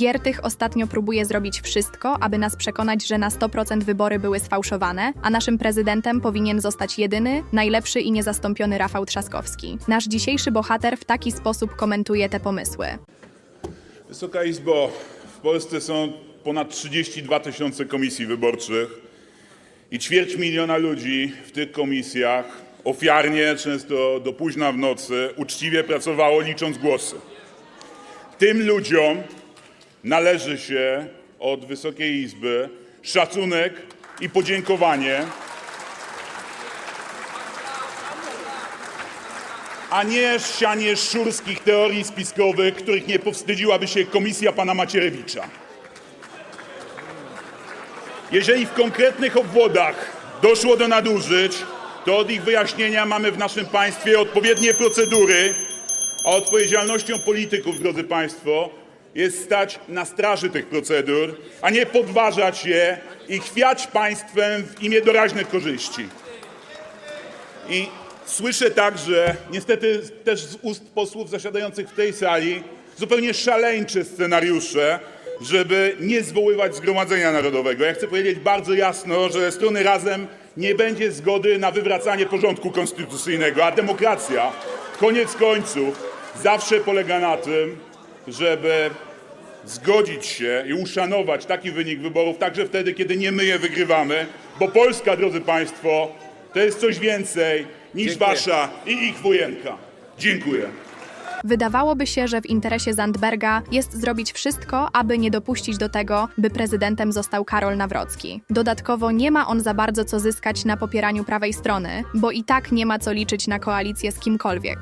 Giertych ostatnio próbuje zrobić wszystko, aby nas przekonać, że na 100% wybory były sfałszowane, a naszym prezydentem powinien zostać jedyny, najlepszy i niezastąpiony Rafał Trzaskowski. Nasz dzisiejszy bohater w taki sposób komentuje te pomysły. Wysoka Izbo, w Polsce są ponad 32 tysiące komisji wyborczych i ćwierć miliona ludzi w tych komisjach ofiarnie, często do późna w nocy, uczciwie pracowało licząc głosy. Tym ludziom należy się od Wysokiej Izby szacunek i podziękowanie, a nie sianie szurskich teorii spiskowych, których nie powstydziłaby się komisja pana Macierewicza. Jeżeli w konkretnych obwodach doszło do nadużyć, to od ich wyjaśnienia mamy w naszym państwie odpowiednie procedury, a odpowiedzialnością polityków, drodzy Państwo, jest stać na straży tych procedur, a nie podważać je i chwiać państwem w imię doraźnych korzyści. I słyszę także, niestety też z ust posłów zasiadających w tej sali, zupełnie szaleńcze scenariusze, żeby nie zwoływać Zgromadzenia Narodowego. Ja chcę powiedzieć bardzo jasno, że strony Razem nie będzie zgody na wywracanie porządku konstytucyjnego, a demokracja, koniec końców, zawsze polega na tym, żeby zgodzić się i uszanować taki wynik wyborów, także wtedy, kiedy nie my je wygrywamy, bo Polska, drodzy Państwo, to jest coś więcej niż Dziękuję. wasza i ich wojenka. Dziękuję. Wydawałoby się, że w interesie Zandberga jest zrobić wszystko, aby nie dopuścić do tego, by prezydentem został Karol Nawrocki. Dodatkowo nie ma on za bardzo co zyskać na popieraniu prawej strony, bo i tak nie ma co liczyć na koalicję z kimkolwiek.